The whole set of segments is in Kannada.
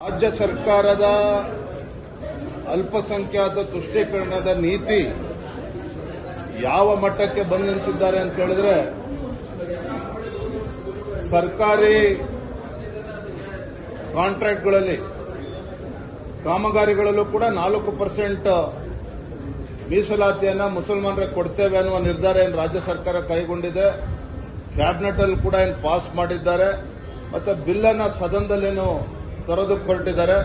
ರಾಜ್ಯ ಸರ್ಕಾರದ ಅಲ್ಪಸಂಖ್ಯಾತ ತುಷ್ಟೀಕರಣದ ನೀತಿ ಯಾವ ಮಟ್ಟಕ್ಕೆ ಬಂದು ನಿಂತಿದ್ದಾರೆ ಅಂತ ಹೇಳಿದ್ರೆ, ಸರ್ಕಾರಿ ಕಾಂಟ್ರಾಕ್ಟ್ಗಳಲ್ಲಿ, ಕಾಮಗಾರಿಗಳಲ್ಲೂ ಕೂಡ ನಾಲ್ಕು ಪರ್ಸೆಂಟ್ ಮೀಸಲಾತಿಯನ್ನು ಮುಸಲ್ಮಾನರಿಗೆ ಕೊಡ್ತೇವೆ ಅನ್ನುವ ನಿರ್ಧಾರ ಏನು ರಾಜ್ಯ ಸರ್ಕಾರ ಕೈಗೊಂಡಿದೆ ಕ್ಯಾಬಿನೆಟ್ ಅಲ್ಲಿ ಕೂಡ ಏನು ಪಾಸ್ ಮಾಡಿದ್ದಾರೆ, ಮತ್ತೆ ಬಿಲ್ ಅನ್ನ ಸದನದಲ್ಲೇನು ತರೋದಕ್ಕೆ ಹೊರಟಿದ್ದಾರೆ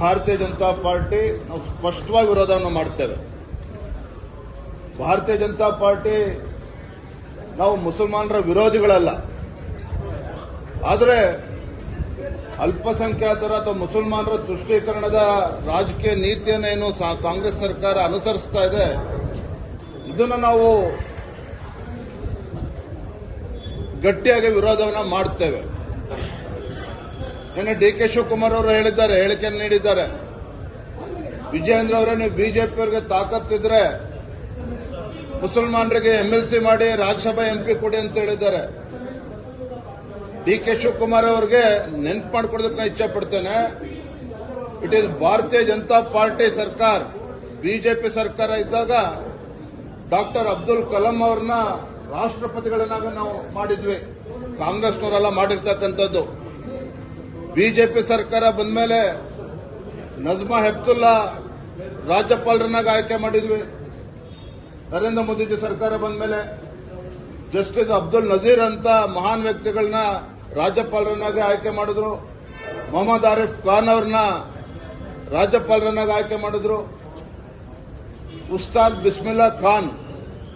ಭಾರತೀಯ ಜನತಾ ಪಾರ್ಟಿ ನಾವು ಸ್ಪಷ್ಟವಾಗಿ ವಿರೋಧವನ್ನು ಮಾಡ್ತೇವೆ. ಭಾರತೀಯ ಜನತಾ ಪಾರ್ಟಿ ನಾವು ಮುಸಲ್ಮಾನರ ವಿರೋಧಿಗಳಲ್ಲ. ಆದರೆ ಅಲ್ಪಸಂಖ್ಯಾತರ ಅಥವಾ ಮುಸಲ್ಮಾನರ ತುಷ್ಟೀಕರಣದ ರಾಜಕೀಯ ನೀತಿಯನ್ನೇನು ಕಾಂಗ್ರೆಸ್ ಸರ್ಕಾರ ಅನುಸರಿಸ್ತಾ ಇದೆ, ಇದನ್ನು ನಾವು ಗಟ್ಟಿಯಾಗಿ ವಿರೋಧವನ್ನು ಮಾಡ್ತೇವೆ. ನಿನ್ನೆ ಡಿ ಕೆ ಶಿವಕುಮಾರ್ ಅವರು ಹೇಳಿದ್ದಾರೆ ಹೇಳಿಕೆ ನೀಡಿದ್ದಾರೆ. ವಿಜಯೇಂದ್ರ ಅವರೇ ನೀವು ಬಿಜೆಪಿಯವರಿಗೆ ತಾಕತ್ತಿದ್ರೆ ಮುಸಲ್ಮಾನರಿಗೆ ಎಂಎಲ್ಸಿ ಮಾಡಿ ರಾಜ್ಯಸಭಾ ಎಂಪಿ ಕೊಡಿ ಅಂತ ಹೇಳಿದ್ದಾರೆ. ಡಿ ಕೆ ಶಿವಕುಮಾರ್ ಅವರಿಗೆ ನೆನ್ಪು ಮಾಡ್ಕೊಡೋದಕ್ಕೆ ನಾನು ಇಚ್ಛೆ ಪಡ್ತೇನೆ. ಇಟ್ ಈಸ್ ಭಾರತೀಯ ಜನತಾ ಪಾರ್ಟಿ ಸರ್ಕಾರ, ಬಿಜೆಪಿ ಸರ್ಕಾರ ಇದ್ದಾಗ ಡಾಕ್ಟರ್ ಅಬ್ದುಲ್ ಕಲಾಂ ಅವ್ರನ್ನ ರಾಷ್ಟ್ರಪತಿಗಳನ್ನಾಗ ನಾವು ಮಾಡಿದ್ವಿ. ಕಾಂಗ್ರೆಸ್ನವರೆಲ್ಲ ಮಾಡಿರ್ತಕ್ಕಂಥದ್ದು. ಬಿಜೆಪಿ ಸರ್ಕಾರ ಬಂದ ಮೇಲೆ ನಜ್ಮಾ ಹೆಪ್ತುಲ್ಲಾ ರಾಜ್ಯಪಾಲರನ್ನಾಗಿ ಆಯ್ಕೆ ಮಾಡಿದ್ವಿ. ನರೇಂದ್ರ ಮೋದಿಜಿ ಸರ್ಕಾರ ಬಂದ ಮೇಲೆ ಜಸ್ಟಿಸ್ ಅಬ್ದುಲ್ ನಜೀರ್ ಅಂತ ಮಹಾನ್ ವ್ಯಕ್ತಿಗಳನ್ನ ರಾಜ್ಯಪಾಲರನ್ನಾಗಿ ಆಯ್ಕೆ ಮಾಡಿದ್ರು. ಮೊಹಮ್ಮದ್ ಆರಿಫ್ ಖಾನ್ ಅವ್ರನ್ನ ರಾಜ್ಯಪಾಲರನ್ನಾಗಿ ಆಯ್ಕೆ ಮಾಡಿದ್ರು. ಉಸ್ತಾದ್ ಬಿಸ್ಮಿಲ್ಲಾ ಖಾನ್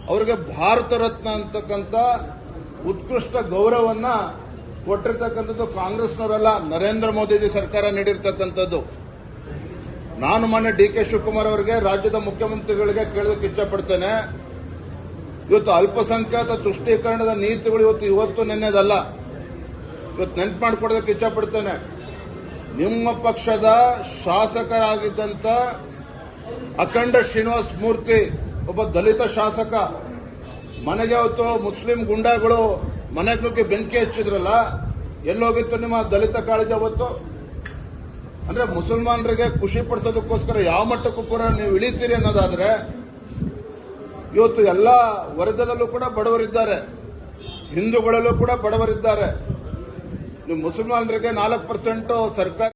ಅವರಿಗೆ ಭಾರತ ರತ್ನ ಅಂತಕ್ಕಂಥ ಉತ್ಕೃಷ್ಟ ಗೌರವನ್ನ ಕೊಟ್ಟಿರ್ತಕ್ಕಂಥದ್ದು ಕಾಂಗ್ರೆಸ್ನವರಲ್ಲ, ನರೇಂದ್ರ ಮೋದಿಜಿ ಸರ್ಕಾರ ನೀಡಿರ್ತಕ್ಕಂಥದ್ದು. ನಾನು ಮೊನ್ನೆ ಡಿ ಕೆ ಶಿವಕುಮಾರ್ ಅವರಿಗೆ, ರಾಜ್ಯದ ಮುಖ್ಯಮಂತ್ರಿಗಳಿಗೆ ಕೇಳೋದಕ್ಕೆ ಇಚ್ಛಪಡ್ತೇನೆ. ಇವತ್ತು ಅಲ್ಪಸಂಖ್ಯಾತ ತುಷ್ಟೀಕರಣದ ನೀತಿಗಳು ಇವತ್ತು ಇವತ್ತು ನೆನ್ನೆದಲ್ಲ. ಇವತ್ತು ನೆನ್ಪು ಮಾಡಿಕೊಡೋದಕ್ಕೆ ಇಚ್ಛಪಡ್ತೇನೆ. ನಿಮ್ಮ ಪಕ್ಷದ ಶಾಸಕರಾಗಿದ್ದಂಥ ಅಖಂಡ ಶ್ರೀನಿವಾಸ್ ಮೂರ್ತಿ, ಒಬ್ಬ ದಲಿತ ಶಾಸಕ ಮನೆಗೆ ಅವತ್ತು ಮುಸ್ಲಿಂ ಗುಂಡಾಗಳು ಮನೆಗೆ ನುಗ್ಗಿ ಬೆಂಕಿ ಹಚ್ಚಿದ್ರಲ್ಲ, ಎಲ್ಲೋಗಿತ್ತು ನಿಮ್ಮ ದಲಿತ ಕಾಳಜಿ ಅವತ್ತು? ಅಂದ್ರೆ ಮುಸಲ್ಮಾನರಿಗೆ ಖುಷಿ ಪಡಿಸೋದಕ್ಕೋಸ್ಕರ ಯಾವ ಮಟ್ಟಕ್ಕೂ ಕೂಡ ನೀವು ಇಳಿತೀರಿ ಅನ್ನೋದಾದ್ರೆ, ಇವತ್ತು ಎಲ್ಲ ವರ್ಗದಲ್ಲೂ ಕೂಡ ಬಡವರಿದ್ದಾರೆ, ಹಿಂದೂಗಳಲ್ಲೂ ಕೂಡ ಬಡವರಿದ್ದಾರೆ. ನೀವು ಮುಸಲ್ಮಾನರಿಗೆ ನಾಲ್ಕು ಪರ್ಸೆಂಟ್ ಸರ್ಕಾರ